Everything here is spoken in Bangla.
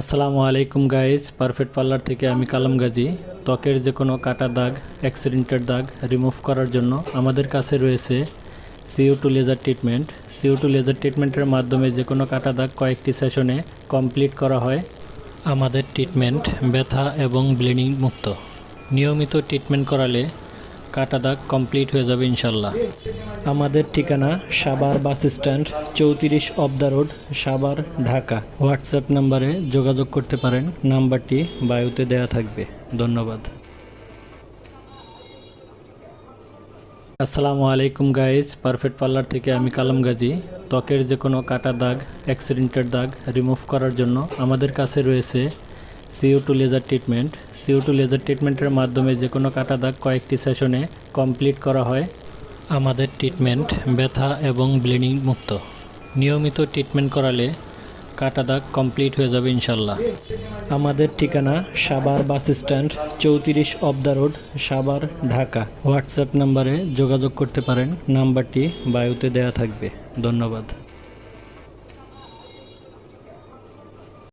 আসসালামু আলাইকুম গাইজ পারফেক্ট পার্লার থেকে আমি কালাম গাজী। ত্বকের যে কোনো কাটা দাগ অ্যাক্সিডেন্টের দাগ রিমুভ করার জন্য আমাদের কাছে রয়েছে CO two laser treatment CO two laser ট্রিটমেন্টের মাধ্যমে যে কোনো কাটা দাগ কয়েকটি সেশনে কমপ্লিট করা হয়। আমাদের ট্রিটমেন্ট ব্যথা এবং ব্লিডিং মুক্ত। নিয়মিত ট্রিটমেন্ট করালে কাটা দাগ কমপ্লিট হয়ে যাবে ইনশাল্লাহ। আমাদের ঠিকানা সাবার বাস স্ট্যান্ড, চৌত্রিশ off the road Savar Dhaka. WhatsApp নাম্বারে যোগাযোগ করতে পারেন। নাম্বারটি বায়ুতে দেয়া থাকবে। ধন্যবাদ। আসসালামু আলাইকুম গাইজ পারফেক্ট পার্লার থেকে আমি কালাম গাজী। ত্বকের যে কোনো কাটা দাগ অ্যাক্সিডেন্টের দাগ রিমুভ করার জন্য আমাদের কাছে রয়েছে CO two laser treatment CO two laser ট্রিটমেন্টের মাধ্যমে যে কোনো কাটা দাগ কয়েকটি সেশনে কমপ্লিট করা হয়। আমাদের ট্রিটমেন্ট ব্যথা এবং ব্লিডিং মুক্ত। নিয়মিত ট্রিটমেন্ট করালে কাটা দাগ কমপ্লিট হয়ে যাবে ইনশাল্লাহ। আমাদের ঠিকানা সাবার বাস স্ট্যান্ড, চৌত্রিশ off the road Savar Dhaka. WhatsApp নাম্বারে যোগাযোগ করতে পারেন। নাম্বারটি বায়ুতে দেয়া থাকবে। ধন্যবাদ।